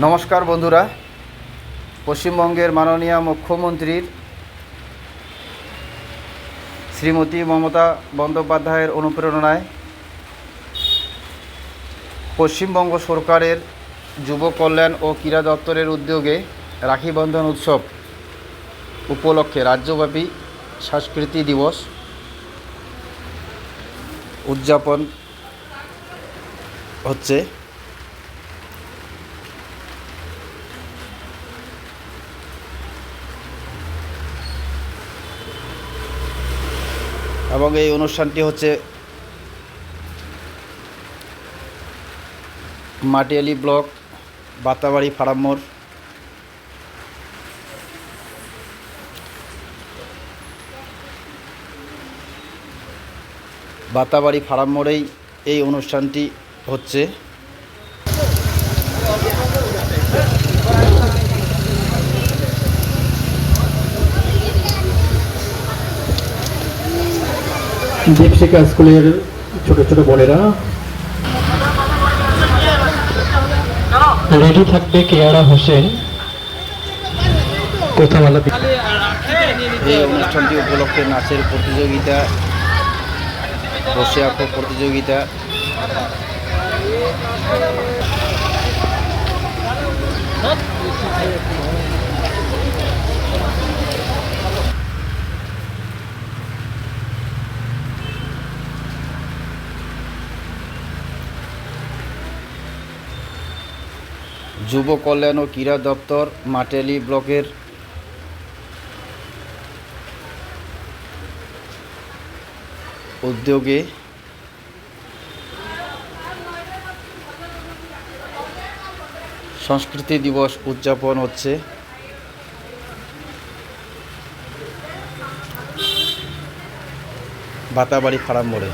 নমস্কার বন্ধুরা। পশ্চিমবঙ্গের মাননীয় মুখ্যমন্ত্রীর শ্রীমতী মমতা বন্দ্যোপাধ্যায়ের অনুপ্রেরণায় পশ্চিমবঙ্গ সরকারের যুব কল্যাণ ও ক্রীড়া দপ্তরের উদ্যোগে রাখি বন্ধন উৎসব উপলক্ষে রাজ্যব্যাপী সংস্কৃতি দিবস উদযাপন হচ্ছে। এবং এই অনুষ্ঠানটি হচ্ছে মাটিয়ালি ব্লক বাতাবাড়ি ফারাম্মোর বাতাবাড়ি ফারাম্মোরেই এই অনুষ্ঠানটি হচ্ছে। দীপশিখা স্কুলের ছোট ছোট বোনেরা। রেডি থাকবে কেয়ারা হোসেন। কোথাওয়ালা এই অনুষ্ঠানটি উপলক্ষে নাচের প্রতিযোগিতা বসে আঁকো প্রতিযোগিতা। যুব কল্যাণ ও ক্রীড়া দপ্তর মাটেলি ব্লকের উদ্যোগে সংস্কৃতি দিবস উদযাপন হচ্ছে। বাতাবাড়ি ফার্ম মোড়ে।